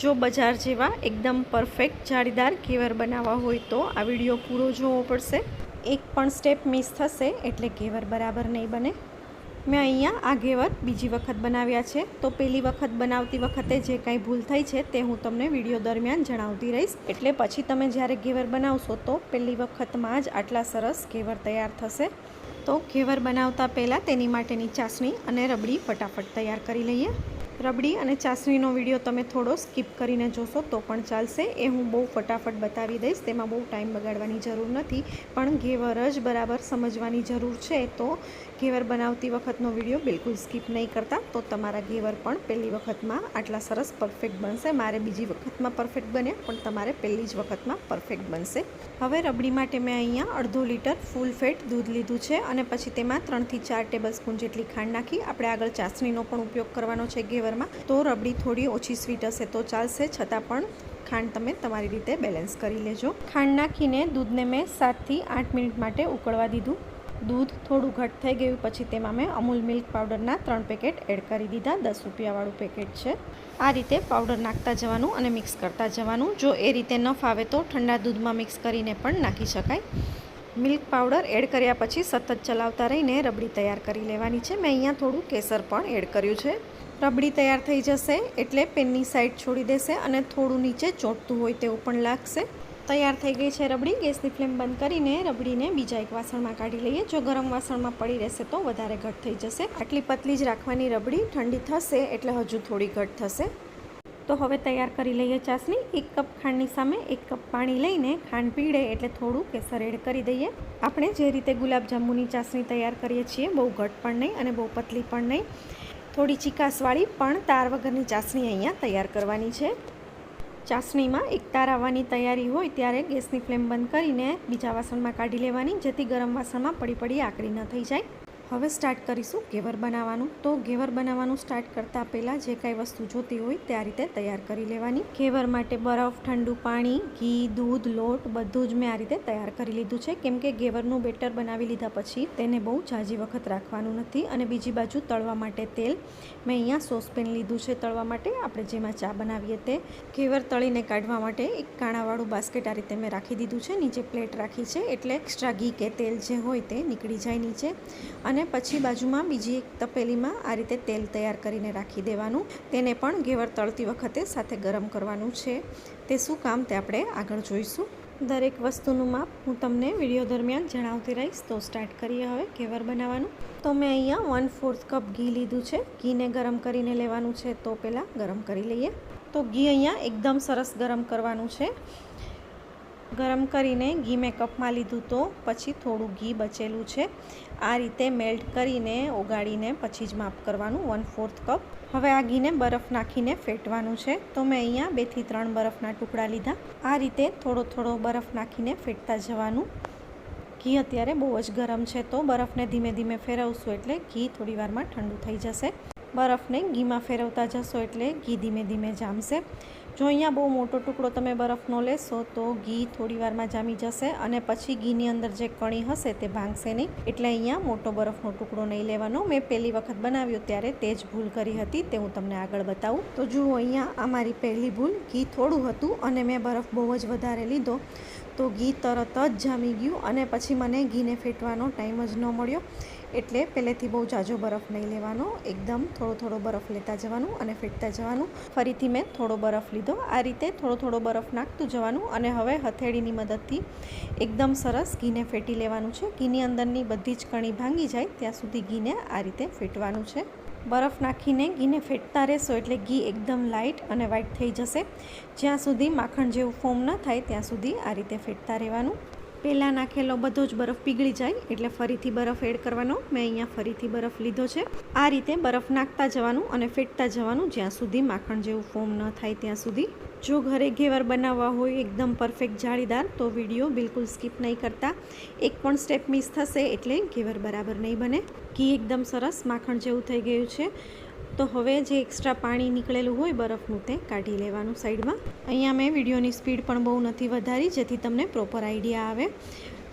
જો બજાર જેવા એકદમ પરફેક્ટ જાળીદાર ઘેવર બનાવવા હોય તો આ વીડિયો પૂરો જોવો પડશે. એક પણ સ્ટેપ મિસ થશે એટલે ઘેવર બરાબર નહીં બને. મેં અહીંયા આ ઘેવર બીજી વખત બનાવ્યા છે. તો પહેલી વખત બનાવતી વખતે જે કાંઈ ભૂલ થઈ છે તે હું તમને વીડિયો દરમિયાન જણાવતી રહીશ. એટલે પછી તમે જ્યારે ઘેવર બનાવશો તો પહેલી વખતમાં જ આટલા સરસ ઘેવર તૈયાર થશે. તો ઘેવર બનાવતા પહેલાં તેની માટેની ચાસણી અને રબડી ફટાફટ તૈયાર કરી લઈએ. રબડી અને ચાસણીનો વીડિયો તમે થોડો સ્કીપ કરીને જોશો તો પણ ચાલશે. એ હું બહુ ફટાફટ બતાવી દઈશ. તેમાં બહુ ટાઈમ બગાડવાની જરૂર નથી. પણ ઘેવર જ બરાબર સમજવાની જરૂર છે તો ઘેવર બનાવતી વખતનો વીડિયો બિલકુલ સ્કીપ નહીં કરતા. તો તમારા ઘેવર પણ પહેલી વખતમાં આટલા સરસ પરફેક્ટ બનશે. મારે બીજી વખતમાં પરફેક્ટ બન્યા, પણ તમારે પહેલી જ વખતમાં પરફેક્ટ બનશે. હવે રબડી માટે મેં અહીંયા અડધો લીટર ફૂલ ફેટ દૂધ લીધું છે અને પછી તેમાં ત્રણથી ચાર ટેબલ સ્પૂન જેટલી ખાંડ નાખી. આપણે આગળ ચાસણીનો પણ ઉપયોગ કરવાનો છે ઘેવરમાં તો રબડી થોડી ઓછી સ્વીટ હશે તો ચાલશે. છતાં પણ ખાંડ તમે તમારી રીતે બેલેન્સ કરી લેજો. ખાંડ નાખીને દૂધને મેં સાતથી આઠ મિનિટ માટે ઉકળવા દીધું. દૂધ થોડું ઘટ થઈ ગયું, પછી તેમાં મેં અમૂલ મિલ્ક પાવડરના ત્રણ પેકેટ એડ કરી દીધા. દસ રૂપિયાવાળું પેકેટ છે. આ રીતે પાવડર નાખતા જવાનું અને મિક્સ કરતા જવાનું. જો એ રીતે ન ફાવે તો ઠંડા દૂધમાં મિક્સ કરીને પણ નાખી શકાય. મિલ્ક પાવડર એડ કર્યા પછી સતત ચલાવતા રહીને રબડી તૈયાર કરી લેવાની છે. મેં અહીંયા થોડું કેસર પણ એડ કર્યું છે. રબડી તૈયાર થઈ જશે એટલે પેનની સાઈડ છોડી દેશે અને થોડું નીચે ચોંટતું હોય તેવું પણ લાગશે. તૈયાર થઈ ગઈ છે રબડી. ગેસની ફ્લેમ બંધ કરીને રબડીને બીજા એક વાસણમાં કાઢી લઈએ. જો ગરમ વાસણમાં પડી રહેશે તો વધારે ઘટ થઈ જશે. આટલી પતલી જ રાખવાની રબડી ઠંડી થશે એટલે હજુ થોડી ઘટ થશે. તો હવે તૈયાર કરી લઈએ ચાસણી. એક કપ ખાંડની સામે એક કપ પાણી લઈને ખાંડ પીળે એટલે થોડું કેસર એડ કરી દઈએ. આપણે જે રીતે ગુલાબજાંબુની ચાસણી તૈયાર કરીએ છીએ, બહુ ઘટ પણ નહીં અને બહુ પતલી પણ નહીં. થોડી ચીકાસવાળી, પણ તાર વગરની ચાસણી અહીંયા તૈયાર કરવાની છે. ચાસણીમાં એક તાર આવવાની તૈયારી હોય ત્યારે ગેસની ફ્લેમ બંધ કરીને બીજા વાસણમાં કાઢી લેવાની, જેથી ગરમ વાસણમાં પડી પડી આકરી ન થઈ જાય. હવે સ્ટાર્ટ કરીશું ઘેવર બનાવવાનું. તો ઘેવર બનાવવાનું સ્ટાર્ટ કરતાં પહેલાં જે કાંઈ વસ્તુ જોતી હોય તે આ રીતે તૈયાર કરી લેવાની. ઘેવર માટે બરફ, ઠંડુ પાણી, ઘી, દૂધ, લોટ બધું જ મેં આ રીતે તૈયાર કરી લીધું છે. કેમ કે ઘેવરનું બેટર બનાવી લીધા પછી તેને બહુ ઝાઝી વખત રાખવાનું નથી અને બીજી બાજુ તળવા માટે તેલ મેં અહીંયા સોસપેન લીધું છે તળવા માટે. આપણે જેમાં ચા બનાવીએ તે ઘેવર તળીને કાઢવા માટે એક કાણાવાળું બાસ્કેટ આ રીતે મેં રાખી દીધું છે. નીચે પ્લેટ રાખી છે એટલે એક્સ્ટ્રા ઘી કે તેલ જે હોય તે નીકળી જાય નીચે. અને પછી બાજુમાં બીજી એક તપેલીમાં આ રીતે તેલ તૈયાર કરીને રાખી દેવાનું. તેને પણ ઘેવર તળતી વખતે સાથે ગરમ કરવાનું છે. તે શું કામ તે આપણે આગળ જોઈશું. દરેક વસ્તુનું માપ હું તમને વીડિયો દરમિયાન જણાવતી રહીશ. તો સ્ટાર્ટ કરીએ હવે ઘેવર બનાવવાનું. તો મેં અહીંયા વન ફોર્થ કપ ઘી લીધું છે. ઘીને ગરમ કરીને લેવાનું છે તો પહેલાં ગરમ કરી લઈએ. તો ઘી અહીંયા એકદમ સરસ ગરમ કરવાનું છે. ગરમ કરીને ઘી મેં કપમાં લીધું તો પછી થોડું ઘી બચેલું છે. આ રીતે મેલ્ટ કરીને ઓગાળીને પછી જ માપ કરવાનું વન ફોર્થ કપ. હવે આ ઘીને બરફ નાખીને ફેટવાનું છે. તો મેં અહીંયા બેથી ત્રણ બરફના ટુકડા લીધા. આ રીતે થોડો થોડો બરફ નાખીને ફેટતા જવાનું. ઘી અત્યારે બહુ જ ગરમ છે તો બરફને ધીમે ધીમે ફેરવશું એટલે ઘી થોડી વારમાં ઠંડુ થઈ જશે. બરફને ઘીમાં ફેરવતા જશો એટલે ઘી ધીમે ધીમે જામશે. જો અહીંયા બહુ મોટો ટુકડો તમે બરફનો લેશો તો ઘી થોડી વારમાં જામી જશે અને પછી ઘીની અંદર જે કણી હશે તે ભાંગશે નહીં. એટલે અહીંયા મોટો બરફનો ટુકડો નહીં લેવાનો. મેં પહેલી વખત બનાવ્યો ત્યારે તે જ ભૂલ કરી હતી તે હું તમને આગળ બતાવું. તો જુઓ અહીંયા આ મારી પહેલી ભૂલ. ઘી થોડું હતું અને મેં બરફ બહુ જ વધારે લીધો તો ઘી તરત જ જામી ગયું અને પછી મને ઘીને ફેટવાનો ટાઈમ જ ન મળ્યો. એટલે પહેલેથી બહુ જાજો બરફ નહીં લેવાનો, એકદમ થોડો થોડો બરફ લેતા જવાનું અને ફેટતા જવાનું. ફરીથી મેં થોડો બરફ લીધો. આ રીતે થોડો થોડો બરફ નાખતું જવાનું અને હવે હથેળીની મદદથી એકદમ સરસ ઘીને ફેટી લેવાનું છે. ઘીની અંદરની બધી જ કણી ભાંગી જાય, ત્યાં સુધી ઘીને આ રીતે ફેટવાનું છે. બરફ નાખીને ઘીને ફેટતા રહેશો એટલે ઘી એકદમ લાઇટ અને વ્હાઇટ થઈ જશે. જ્યાં સુધી માખણ જેવું ફોર્મ ન થાય, ત્યાં સુધી આ રીતે ફેટતા રહેવાનું. પહેલાં નાખેલો બધો જ બરફ પીગળી જાય એટલે ફરીથી બરફ એડ કરવાનો. મેં અહીંયા ફરીથી બરફ લીધો છે. આ રીતે બરફ નાખતા જવાનું અને ફેટતા જવાનું જ્યાં સુધી માખણ જેવું ફોર્મ ન થાય ત્યાં સુધી. જો ઘરે ઘેવર બનાવવા હોય એકદમ પરફેક્ટ જાળીદાર તો વીડિયો બિલકુલ સ્કીપ નહીં કરતા. એક પણ સ્ટેપ મિસ થશે એટલે ઘેવર બરાબર નહીં બને. ઘી એકદમ સરસ માખણ જેવું થઈ ગયું છે. તો હવે જે એક્સ્ટ્રા પાણી નીકળેલું હોય બરફનું તે કાઢી લેવાનું સાઈડમાં અહીંયા મેં વિડીયોની સ્પીડ પણ બહુ નથી વધારી, જેથી તમને પ્રોપર આઈડિયા આવે.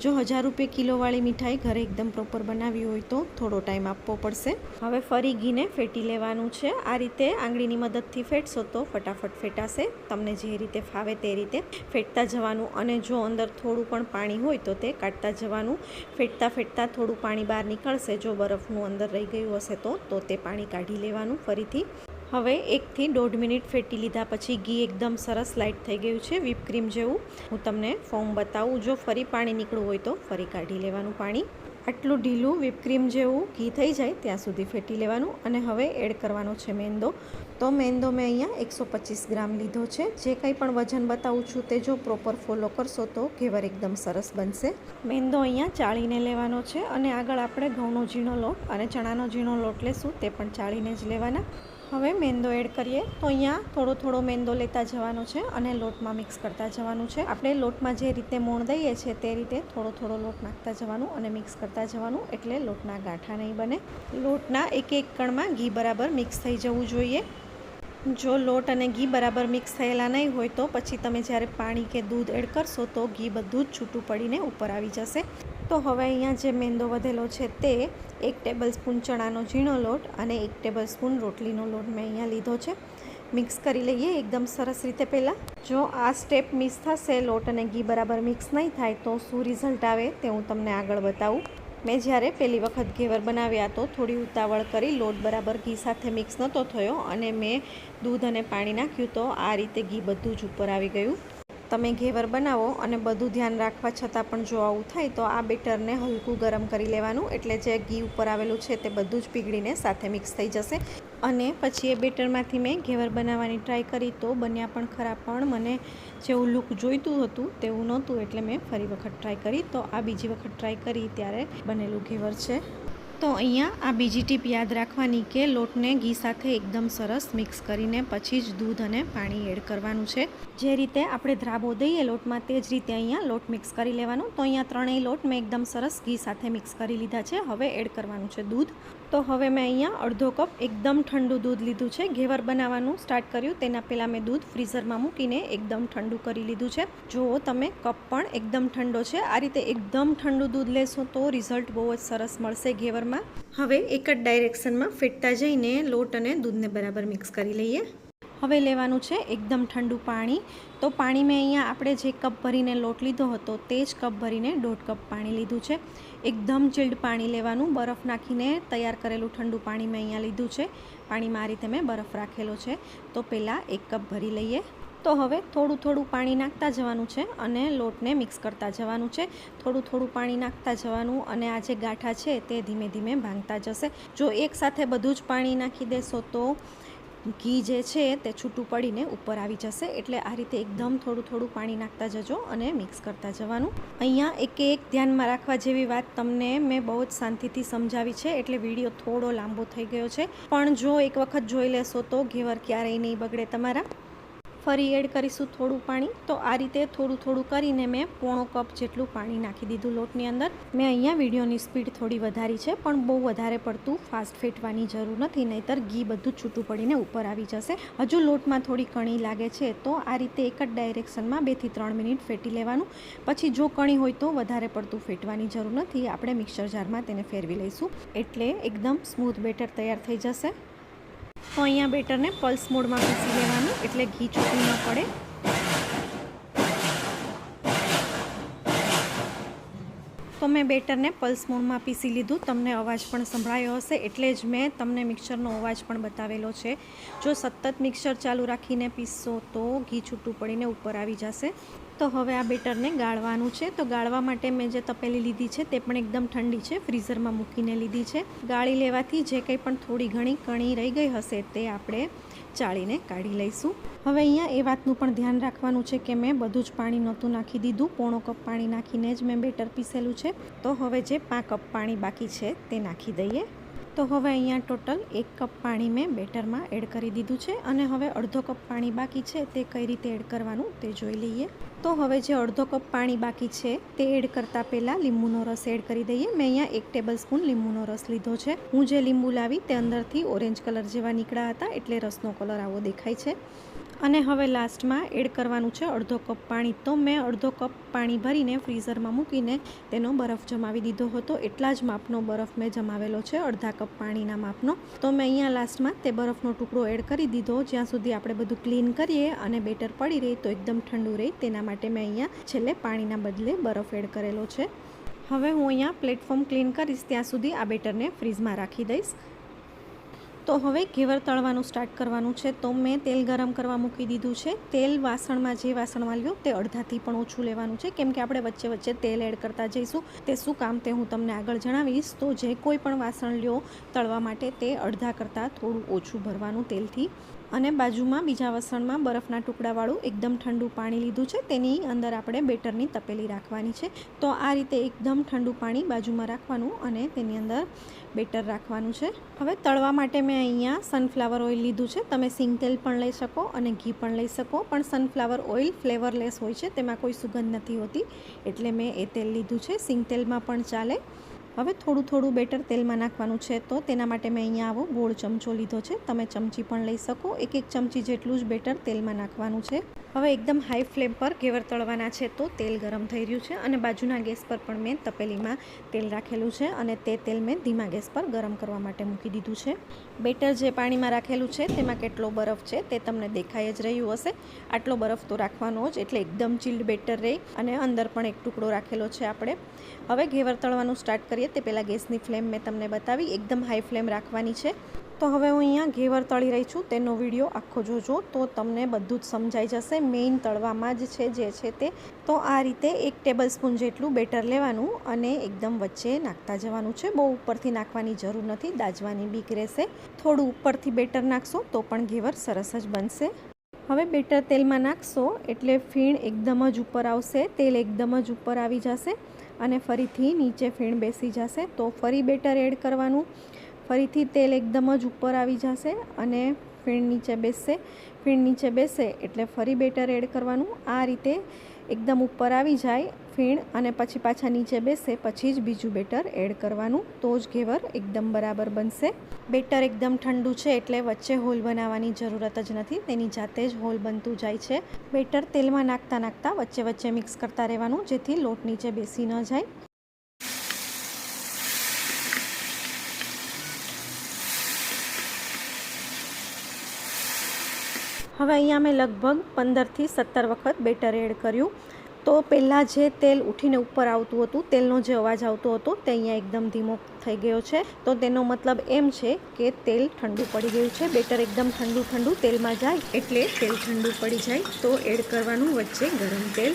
જો હજાર રૂપિયા કિલોવાળી મીઠાઈ ઘરે એકદમ પ્રોપર બનાવી હોય તો થોડો ટાઈમ આપવો પડશે. હવે ફરી ઘીને ફેટી લેવાનું છે. આ રીતે આંગળીની મદદથી ફેટશો તો ફટાફટ ફેટાશે. તમને જે રીતે ફાવે તે રીતે ફેટતા જવાનું અને જો અંદર થોડું પણ પાણી હોય તો તે કાઢતા જવાનું. ફેટતા ફેટતા થોડું પાણી બહાર નીકળશે. જો બરફનું અંદર રહી ગયું હશે તો તો તે પાણી કાઢી લેવાનું ફરીથી. હવે એકથી દોઢ મિનિટ ફેટી લીધા પછી ઘી એકદમ સરસ લાઇટ થઈ ગયું છે વિપક્રીમ ક્રીમ જેવું. હું તમને ફોર્મ બતાવું, જો ફરી પાણી નીકળવું હોય તો ફરી કાઢી લેવાનું પાણી. આટલું ઢીલું વિપક્રીમ ક્રીમ જેવું ઘી થઈ જાય ત્યાં સુધી ફેટી લેવાનું અને હવે એડ કરવાનો છે મેંદો. તો મેંદો મેં અહીંયા એકસો ગ્રામ લીધો છે. જે કંઈ પણ વજન બતાવું છું તે જો પ્રોપર ફોલો કરશો તો ઘેવર એકદમ સરસ બનશે. મેંદો અહીંયા ચાળીને લેવાનો છે અને આગળ આપણે ઘઉંનો ઝીણો લોટ અને ચણાનો ઝીણો લોટ લેશું, તે પણ ચાળીને જ લેવાના. હવે મેંદો એડ કરીએ. તો અહીંયા થોડો થોડો મેંદો લેતા જવાનો છે અને લોટમાં મિક્સ કરતા જવાનું છે. આપણે લોટમાં જે રીતે મોણ દઈએ છીએ તે રીતે થોડો થોડો લોટ નાખતા જવાનું અને મિક્સ કરતા જવાનું એટલે લોટના ગાંઠા નહીં બને. લોટના એક એક કણમાં ઘી બરાબર મિક્સ થઈ જવું જોઈએ. જો લોટ અને ઘી બરાબર મિક્સ થયેલા નહીં હોય તો પછી તમે જ્યારે પાણી કે દૂધ એડ કરશો તો ઘી બધું જ છૂટું પડીને ઉપર આવી જશે. તો હવે અહીંયા જે મેંદો વધેલો છે તે એક ટેબલ સ્પૂન ચણાનો ઝીણો લોટ અને એક ટેબલ સ્પૂન રોટલીનો લોટ મેં અહીંયા લીધો છે. મિક્સ કરી લઈએ એકદમ સરસ રીતે પહેલાં. જો આ સ્ટેપ મિસ થશે, લોટ અને ઘી બરાબર મિક્સ નહીં થાય તો શું રિઝલ્ટ આવે તે હું તમને આગળ બતાવું. મેં જ્યારે પહેલી વખત ઘેવર બનાવ્યા તો થોડી ઉતાવળ કરી, લોટ બરાબર ઘી સાથે મિક્સ નહોતો થયો અને મેં દૂધ અને પાણી નાખ્યું તો આ રીતે ઘી બધું જ ઉપર આવી ગયું. તમે ઘેવર બનાવો અને બધું ધ્યાન રાખવા છતાં પણ જો આવું થાય, તો આ બેટરને હલકું ગરમ કરી લેવાનું. એટલે જે ઘી ઉપર આવેલું છે તે બધું જ પીગળીને સાથે મિક્સ થઈ જશે. અને પછી એ બેટરમાંથી મેં ઘેવર બનાવવાની ટ્રાય કરી, તો બન્યા પણ ખરા. પણ મને જેવું લુક જોઈતું હતું તેવું નહોતું, એટલે મેં ફરી વખત ટ્રાય કરી. તો આ બીજી વખત ટ્રાય કરી ત્યારે બનેલું ઘેવર છે. તો અહીંયા આ બીજી ટીપ યાદ રાખવાની કે લોટને ઘી સાથે એકદમ સરસ મિક્સ કરીને પછી જ દૂધ અને પાણી એડ કરવાનું છે. જે રીતે આપણે ધ્રાબો દઈએ લોટમાં તે જ રીતે અહીંયા લોટ મિક્સ કરી લેવાનો. તો અહીંયા ત્રણેય લોટ મેં એકદમ સરસ ઘી સાથે મિક્સ કરી લીધા છે. હવે એડ કરવાનું છે દૂધ. તો હવે મેં અહીંયા અડધો કપ એકદમ ઠંડુ દૂધ લીધું છે. ઘેવર બનાવવાનું સ્ટાર્ટ કર્યું. તેના પહેલાં મેં દૂધ ફ્રીઝરમાં મૂકીને એકદમ ઠંડુ કરી લીધું છે. જુઓ તમે કપ પણ એકદમ ઠંડો છે. આ રીતે એકદમ ઠંડુ દૂધ લેશો તો રિઝલ્ટ બહુ જ સરસ મળશે ઘેવરમાં. હવે એક જ ડાયરેક્શનમાં ફેટતા જઈને લોટ અને દૂધને બરાબર મિક્સ કરી લઈએ. હવે લેવાનું છે એકદમ ઠંડુ પાણી. તો પાણી મેં અહીંયા આપણે જે કપ ભરીને લોટ લીધો હતો તે જ કપ ભરીને દોઢ કપ પાણી લીધું છે. એકદમ ચિલ્ડ પાણી લેવાનું. બરફ નાખીને તૈયાર કરેલું ઠંડુ પાણી મેં અહીંયા લીધું છે. પાણીમાં આ રીતે મેં બરફ રાખેલો છે. તો પહેલાં એક કપ ભરી લઈએ. તો હવે થોડું થોડું પાણી નાખતા જવાનું છે અને લોટને મિક્સ કરતા જવાનું છે. થોડું થોડું પાણી નાખતા જવાનું અને આ જે ગાંઠા છે તે ધીમે ધીમે ભાંગતા જશે. જો એકસાથે બધું જ પાણી નાખી દેશો તો ઘી જે છે તે છૂટું પડીને ઉપર આવી જશે. એટલે આ રીતે એકદમ થોડું થોડું પાણી નાખતા જજો અને મિક્સ કરતા જવાનું. અહીંયા એક એક ધ્યાનમાં રાખવા જેવી વાત તમને મેં બહુ જ શાંતિથી સમજાવી છે. એટલે વીડિયો થોડો લાંબો થઈ ગયો છે. પણ જો એક વખત જોઈ લેશો તો ઘેવર ક્યારેય નહીં બગડે તમારા. ફરી એડ કરીશું થોડું પાણી. તો આ રીતે થોડું થોડું કરીને મેં પોણો કપ જેટલું પાણી નાખી દીધું લોટની અંદર. મેં અહીંયા વિડીયોની સ્પીડ થોડી વધારી છે, પણ બહુ વધારે પડતું ફાસ્ટ ફેટવાની જરૂર નથી, નહીંતર ઘી બધું છૂટું પડીને ઉપર આવી જશે. હજુ લોટમાં થોડી કણી લાગે છે, તો આ રીતે એક જ ડાયરેક્શનમાં બેથી ત્રણ મિનિટ ફેટી લેવાનું. પછી જો કણી હોય તો વધારે પડતું ફેટવાની જરૂર નથી, આપણે મિક્સર જારમાં તેને ફેરવી લઈશું. એટલે એકદમ સ્મૂથ બેટર તૈયાર થઈ જશે. તો અહીંયા બેટરને પલ્સ મોડમાં પીસી લેવાનું, એટલે ઘી છૂટું ન પડે. તો મેં બેટરને પલ્સ મોડમાં પીસી લીધું. તમને અવાજ પણ સંભળાયો હશે, એટલે જ મેં તમને મિક્સરનો અવાજ પણ બતાવેલો છે. જો સતત મિક્સર ચાલુ રાખીને પીસશો તો ઘી છૂટું પડીને ઉપર આવી જશે. તો હવે આ બેટરને ગાળવાનું છે. તો ગાળવા માટે મેં જે તપેલી લીધી છે તે પણ એકદમ ઠંડી છે. ફ્રીઝરમાં મૂકીને લીધી છે. ગાળી લેવાથી જે કંઈ પણ થોડી ઘણી કણી રહી ગઈ હશે તે આપણે ચાળીને કાઢી લઈશું. હવે અહીંયા એ વાતનું પણ ધ્યાન રાખવાનું છે કે મેં બધું જ પાણી નહોતું નાખી દીધું. પોણો કપ પાણી નાખીને જ મેં બેટર પીસેલું છે. તો હવે જે પાંચ કપ પાણી બાકી છે તે નાખી દઈએ. તો હવે અહીંયા ટોટલ એક કપ પાણી મેં બેટરમાં એડ કરી દીધું છે અને હવે અડધો કપ પાણી બાકી છે તે કઈ રીતે એડ કરવાનું તે જોઈ લઈએ. તો હવે જે અડધો કપ પાણી બાકી છે તે એડ કરતાં પહેલાં લીંબુનો રસ એડ કરી દઈએ. મેં અહીંયા એક ટેબલ સ્પૂન લીંબુનો રસ લીધો છે. હું જે લીંબુ લાવી તે અંદરથી ઓરેન્જ કલર જેવા નીકળ્યા હતા એટલે રસનો કલર આવો દેખાય છે. અને હવે લાસ્ટમાં એડ કરવાનું છે અડધો કપ પાણી. તો મેં અડધો કપ પાણી ભરીને ફ્રીઝરમાં મૂકીને તેનો બરફ જમાવી દીધો હતો. એટલા જ માપનો બરફ મેં જમાવેલો છે, અડધા કપ પાણીના માપનો. તો મેં અહીંયા લાસ્ટમાં તે બરફનો ટુકડો એડ કરી દીધો. જ્યાં સુધી આપણે બધું ક્લીન કરીએ અને બેટર પડી રહે તો એકદમ ઠંડુ રહે, તેના માટે મેં અહીંયા છેલ્લે પાણીના બદલે બરફ એડ કરેલો છે. હવે હું અહીંયા પ્લેટફોર્મ ક્લીન કરીશ. ત્યાં સુધી આ બેટરને ફ્રીઝમાં રાખી દઈશ. તો હવે ઘેવર તળવાનું સ્ટાર્ટ કરવાનું છે. તો મેં તેલ ગરમ કરવા મૂકી દીધું છે. તેલ વાસણમાં જે વાસણમાં લ્યો તે અડધાથી પણ ઓછું લેવાનું છે. કેમ કે આપણે વચ્ચે વચ્ચે તેલ એડ કરતા જઈશું. તે શું કામ તે હું તમને આગળ જણાવીશ. તો જે કોઈ પણ વાસણ લ્યો તળવા માટે તે અડધા કરતાં થોડું ઓછું ભરવાનું તેલથી. અને બાજુમાં બીજા વસણમાં બરફના ટુકડાવાળું એકદમ ઠંડુ પાણી લીધું છે. તેની અંદર આપણે બેટરની તપેલી રાખવાની છે. તો આ રીતે એકદમ ઠંડુ પાણી બાજુમાં રાખવાનું અને તેની અંદર બેટર રાખવાનું છે. હવે તળવા માટે મેં અહીંયા સનફ્લાવર ઓઇલ લીધું છે. તમે સિંગ તેલ પણ લઈ શકો અને ઘી પણ લઈ શકો. પણ સનફ્લાવર ઓઇલ ફ્લેવરલેસ હોય છે. તેમાં કોઈ સુગંધ નથી હોતી. એટલે મેં એ તેલ લીધું છે. સિંગ તેલમાં પણ ચાલે. હવે થોડું થોડું બેટર તેલમાં નાખવાનું છે તો તેના માટે મેં અહીંયા આવો ગોળ ચમચો લીધો છે. તમે ચમચી પણ લઈ શકો. એક એક ચમચી જેટલું જ બેટર તેલમાં નાખવાનું છે. હવે એકદમ હાઈ ફ્લેમ પર ઘેવર તળવાના છે તો તેલ ગરમ થઈ રહ્યું છે અને બાજુના ગેસ પર પણ મેં તપેલીમાં તેલ રાખેલું છે અને તે તેલ મેં ધીમા ગેસ પર ગરમ કરવા માટે મૂકી દીધું છે. બેટર જે પાણીમાં રાખેલું છે, તેમાં કેટલો બરફ છે, તે તમને દેખાઈ જ રહ્યું હશે. આટલો બરફ તો રાખવાનો જ, એટલે એકદમ ચીલ્ડ બેટર રહે અને અંદર પણ એક ટુકડો રાખેલો છે આપણે. હવે ઘેવર તળવાનું સ્ટાર્ટ કરીએ. તે પહેલાં ગેસની ફ્લેમ મેં તમને બતાવી. એકદમ હાઈ ફ્લેમ રાખવાની છે. તો હવે હું અહીંયા ઘેવર તળી રહી છું, તેનો વીડિયો આખો જોજો તો તમને બધું જ સમજાઈ જશે. મેઇન તળવામાં જ છે, જે છે તે. તો આ રીતે એક ટેબલ સ્પૂન જેટલું બેટર લેવાનું અને એકદમ વચ્ચે નાખતા જવાનું છે. બહુ ઉપરથી નાખવાની જરૂર નથી, દાજવાની બીક રહેશે. થોડું ઉપરથી બેટર નાખશો તો પણ ઘેવર સરસ જ બનશે. હવે બેટર તેલમાં નાખશો એટલે ફીણ એકદમ જ ઉપર આવશે, તેલ એકદમ જ ઉપર આવી જશે અને ફરીથી નીચે ફીણ બેસી જશે. તો ફરી બેટર એડ કરવાનું. ફરીથી તેલ એકદમ જ ઉપર આવી જશે અને ફીણ નીચે બેસશે. ફીણ નીચે બેસે એટલે ફરી બેટર એડ કરવાનું. આ રીતે એકદમ ઉપર આવી જાય ફીણ અને પછી પાછા નીચે બેસે, પછી જ બીજું બેટર એડ કરવાનું. તો જ ઘેવર એકદમ બરાબર બનશે. બેટર એકદમ ઠંડુ છે એટલે વચ્ચે હોલ બનાવવાની જરૂરત જ નથી. તેની જાતે જ હોલ બનતું જાય છે. બેટર તેલમાં નાખતા નાખતા વચ્ચે વચ્ચે મિક્સ કરતા રહેવાનું જેથી લોટ નીચે બેસી ન જાય. હવે અહીંયા મેં લગભગ પંદરથી સત્તર વખત બેટર એડ કર્યું. તો પહેલાં જે તેલ ઉઠીને ઉપર આવતું હતું, તેલનો જે અવાજ આવતો હતો, તે અહીંયા એકદમ ધીમો થઈ ગયો છે. તો તેનો મતલબ એમ છે કે તેલ ઠંડુ પડી ગયું છે. બેટર એકદમ ઠંડુ ઠંડુ તેલમાં જાય એટલે તેલ ઠંડુ પડી જાય. તો એડ કરવાનું વચ્ચે ગરમ તેલ.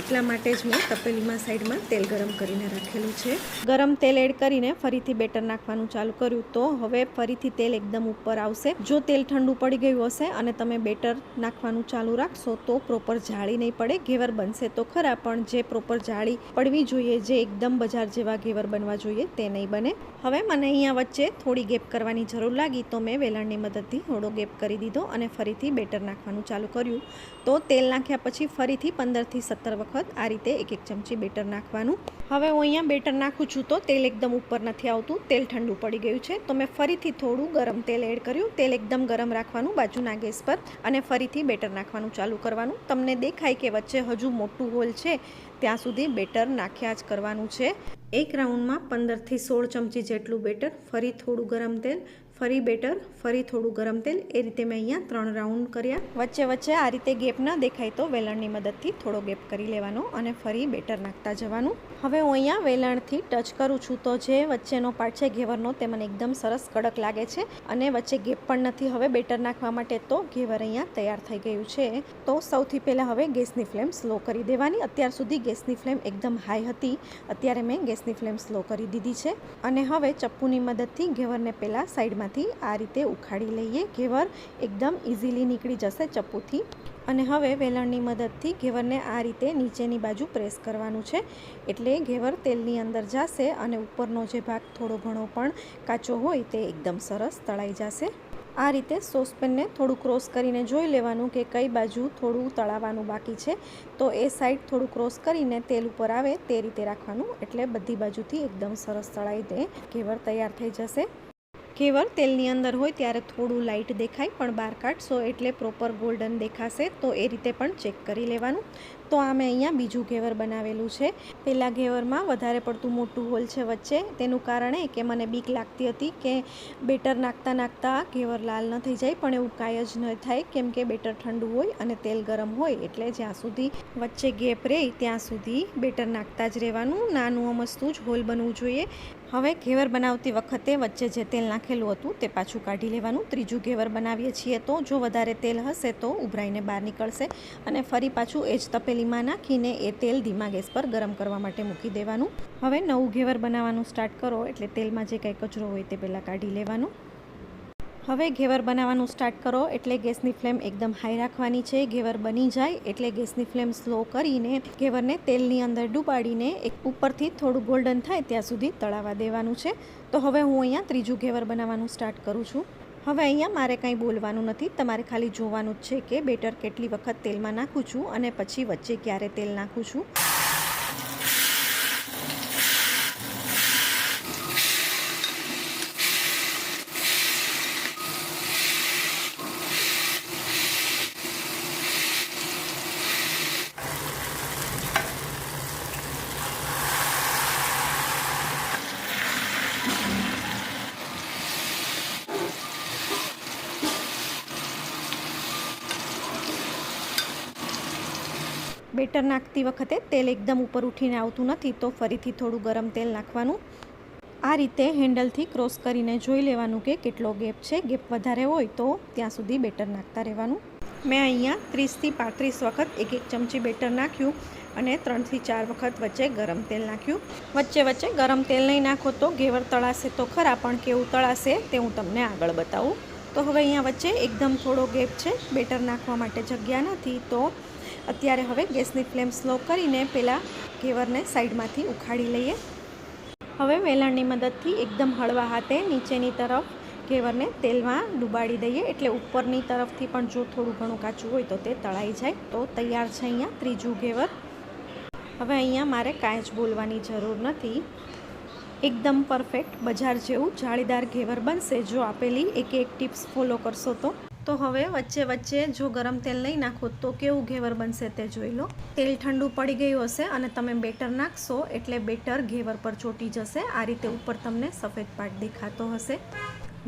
એટલા માટે જ મેં તપેલીમાં સાઈડમાં તેલ ગરમ કરીને રાખેલું છે. ગરમ તેલ એડ કરીને ફરીથી બેટર નાખવાનું ચાલુ કર્યું તો હવે ફરીથી તેલ એકદમ ઉપર આવશે. જો તેલ ઠંડુ પડી ગયું હશે અને તમે બેટર નાખવાનું ચાલુ રાખશો તો પ્રોપર જાળી નહીં પડે, ઘેવર બનશે તો ખરા, પણ જે પ્રોપર જાળી પડવી જોઈએ, જે એકદમ બજાર જેવા ઘેવર બનવા જોઈએ તે નહીં બને. હવે મને અહીંયા વચ્ચે થોડી ગેપ કરવાની જરૂર લાગી તો મેં વેલણની મદદથી થોડો ગેપ કરી દીધો અને ફરીથી બેટર નાખવાનું ચાલુ કર્યું. તો તેલ નાખ્યા પછી ફરીથી પંદરથી સત્તર વખત આ રીતે એક એક ચમચી બેટર નાખવાનું. હવે હું અહીંયા બેટર નાખું છું તો તેલ એકદમ ઉપર નથી આવતું, તેલ ઠંડુ પડી ગયું છે. તો મેં ફરીથી થોડું ગરમ તેલ એડ કર્યું, તેલ એકદમ ગરમ રાખવાનું બાજુના ગેસ પર અને ફરીથી બેટર નાખવાનું ચાલુ કરવાનું. તમને દેખાય કે વચ્ચે હજુ મોટું હોલ છે, ત્યાં સુધી બેટર નાખ્યા જ કરવાનું છે. એક રાઉન્ડમાં પંદરથી સોળ ચમચી જેટલું બેટર, ફરી થોડું ગરમ તેલ ફરી બેટર, ફરી થોડું ગરમ તેલ, એ રીતે મેં અહીંયા ત્રણ રાઉન્ડ કર્યા. વચ્ચે વચ્ચે આ રીતે ગેપ ન દેખાય તો વેલણની મદદથી થોડો ગેપ કરી લેવાનો અને ફરી બેટર નાખતા જવાનું. હવે હું અહીંયા વેલણથી ટચ કરું છું તો જે વચ્ચેનો પાર્ટ છે, ઘેવરનો, તે મને એકદમ સરસ કડક લાગે છે અને વચ્ચે ગેપ પણ નથી. હવે બેટર નાખવા માટે તો ઘેવર અહીંયા તૈયાર થઈ ગયું છે. તો સૌથી પહેલાં હવે ગેસની ફ્લેમ સ્લો કરી દેવાની. અત્યાર સુધી ગેસની ફ્લેમ એકદમ હાઈ હતી. અત્યારે મેં ગેસની ફ્લેમ સ્લો કરી દીધી છે. અને હવે ચપ્પુની મદદથી ઘેવરને પહેલાં સાઈડમાં માંથી આ રીતે ઉખાડી લઈએ. ઘેવર એકદમ ઇઝીલી નીકળી જશે ચપ્પુથી. અને હવે વેલણની મદદથી ઘેવરને આ રીતે નીચેની બાજુ પ્રેસ કરવાનું છે. એટલે ઘેવર તેલની અંદર જશે અને ઉપરનો જે ભાગ થોડો ઘણો પણ કાચો હોય તે એકદમ સરસ તળાઈ જશે. આ રીતે સોસપેનને થોડું ક્રોસ કરીને જોઈ લેવાનું કે કઈ બાજુ થોડું તળાવવાનું બાકી છે. તો એ સાઈડ થોડું ક્રોસ કરીને તેલ ઉપર આવે તે રીતે રાખવાનું. એટલે બધી બાજુથી એકદમ સરસ તળાઈ દે. ઘેવર તૈયાર થઈ જશે. ઘેવર તેલની અંદર હોય ત્યારે થોડું લાઇટ દેખાય, પણ બહાર કાઢશો એટલે પ્રોપર ગોલ્ડન દેખાશે, તો એ રીતે પણ ચેક કરી લેવાનું. તો આ મેં અહીંયા બીજું ઘેવર બનાવેલું છે. પહેલાં ઘેવરમાં વધારે પડતું મોટું હોલ છે વચ્ચે. તેનું કારણ કે મને બીક લાગતી હતી કે બેટર નાખતા નાખતા ઘેવર લાલ ન થઈ જાય, પણ એવું કાંઈ જ ન થાય, કેમ કે બેટર ઠંડુ હોય અને તેલ ગરમ હોય એટલે જ્યાં સુધી વચ્ચે ગેપ રહે ત્યાં સુધી બેટર નાખતા જ રહેવાનું. નાનું અમસ્તું જ હોલ બનવું જોઈએ. હવે ઘેવર બનાવતી વખતે વચ્ચે જે તેલ નાખેલું હતું તે પાછું કાઢી લેવાનું. ત્રીજું ઘેવર બનાવીએ છીએ તો જો વધારે તેલ હશે તો ઉભરાઈને બહાર નીકળશે અને ફરી પાછું એ જ તપેલીમાં નાખીને એ તેલ ધીમા ગેસ પર ગરમ કરવા માટે મૂકી દેવાનું. હવે નવું ઘેવર બનાવવાનું સ્ટાર્ટ કરો એટલે તેલમાં જે કાંઈ કચરો હોય તે પહેલાં કાઢી લેવાનું. હવે ઘેવર બનાવવાનું સ્ટાર્ટ કરો. એટલે ગેસની ફ્લેમ એકદમ હાઈ રાખવાની છે. ઘેવર બની જાય એટલે ગેસની ફ્લેમ સ્લો કરીને ઘેવરને તેલની અંદર ડૂબાડીને એક ઉપરથી થોડું ગોલ્ડન થાય ત્યાં સુધી તળાવા દેવાનું છે. તો હવે હું અહીંયા ત્રીજું ઘેવર બનાવવાનું સ્ટાર્ટ કરું છું. હવે અહીંયા મારે કાંઈ બોલવાનું નથી. તમારે ખાલી જોવાનું જ છે કે બેટર કેટલી વખત તેલમાં નાખું છું અને પછી વચ્ચે ક્યારે તેલ નાખું છું. બેટર નાખતી વખતે તેલ એકદમ ઉપર ઉઠીને આવતું નથી તો ફરીથી થોડું ગરમ તેલ નાખવાનું. આ રીતે હેન્ડલથી ક્રોસ કરીને જોઈ લેવાનું કે કેટલો ગેપ છે, ગેપ વધારે હોય તો ત્યાં સુધી બેટર નાખતા રહેવાનું. મેં અહીંયા ત્રીસથી પાંત્રીસ વખત એક એક ચમચી બેટર નાખ્યું અને ત્રણથી ચાર વખત વચ્ચે ગરમ તેલ નાખ્યું. વચ્ચે વચ્ચે ગરમ તેલ નહીં નાખો તો ઘેવર તળાશે તો ખરા, પણ કેવું તળાશે તે હું તમને આગળ બતાવું. તો હવે અહીંયા વચ્ચે એકદમ થોડો ગેપ છે, બેટર નાખવા માટે જગ્યા નથી તો અત્યારે હવે ગેસની ફ્લેમ સ્લો કરીને પહેલાં ઘેવરને સાઈડમાંથી ઉખાડી લઈએ. હવે વેલણની મદદથી એકદમ હળવા હાથે નીચેની તરફ ઘેવરને તેલમાં ડુબાડી દઈએ. એટલે ઉપરની તરફથી પણ જો થોડું ઘણું કાચું હોય તો તે તળાઈ જાય. તો તૈયાર છે અહીંયા ત્રીજું ઘેવર. હવે અહીંયા મારે કાંઈ જ બોલવાની જરૂર નથી. એકદમ પરફેક્ટ બજાર જેવું જાળીદાર ઘેવર બનશે. જો આપેલી એક એક ટિપ્સ ફોલો કરશો તો. તો હવે વચ્ચે વચ્ચે જો ગરમ તેલ નહીં નાખો તો કેવું ઘેવર બનશે તે જોઈ લો. તેલ ઠંડુ પડી ગયું હશે અને તમે બેટર નાખશો એટલે બેટર ઘેવર પર ચોટી જશે. આ રીતે ઉપર તમને સફેદ પાટ દેખાતો હશે.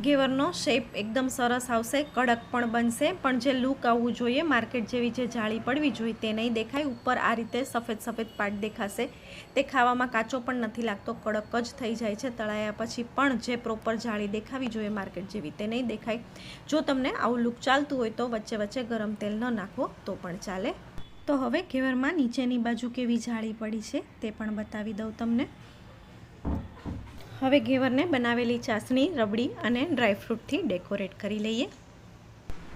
ઘેવરનો શેપ એકદમ સરસ આવશે, કડક પણ બનશે. પણ જે લુક આવવું જોઈએ માર્કેટ જેવી જે જાળી પડવી જોઈએ તે નહીં દેખાય. ઉપર આ રીતે સફેદ સફેદ પાટ દેખાશે. તે ખાવામાં કાચો પણ નથી લાગતો, કડક જ થઈ જાય છે. તળાયા પછી પણ જે પ્રોપર જાળી દેખાવી જોઈએ માર્કેટ જેવી તે નહીં દેખાય. જો તમને આવું લુક ચાલતું હોય તો વચ્ચે વચ્ચે ગરમ તેલ ન નાખો, તો પણ ચાલે. તો હવે ઘેવરમાં નીચેની બાજુ કેવી જાળી પડી છે તે પણ બતાવી દઉં તમને. હવે ઘેવરને બનાવેલી ચાસણી, રબડી અને ડ્રાયફ્રૂટથી ડેકોરેટ કરી લઈએ.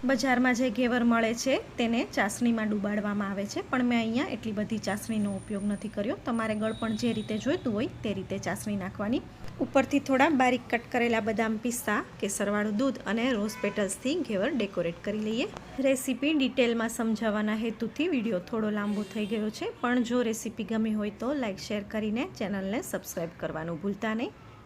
બજારમાં જે ઘેવર મળે છે તેને ચાસણીમાં ડૂબાડવામાં આવે છે, પણ મેં અહીંયા એટલી બધી ચાસણીનો ઉપયોગ નથી કર્યો. તમારે ગળપણ જે રીતે જોઈતું હોય તે રીતે ચાસણી નાખવાની. ઉપરથી થોડા બારીક કટ કરેલા બદામ પિસ્તા, કેસરવાળું દૂધ અને રોઝ પેટલ્સથી ઘેવર ડેકોરેટ કરી લઈએ. રેસીપી ડિટેલમાં સમજાવવાના હેતુથી વીડિયો થોડો લાંબો થઈ ગયો છે, પણ જો રેસીપી ગમી હોય તો લાઇક શેર કરીને ચેનલને સબસ્ક્રાઈબ કરવાનું ભૂલતા નહીં.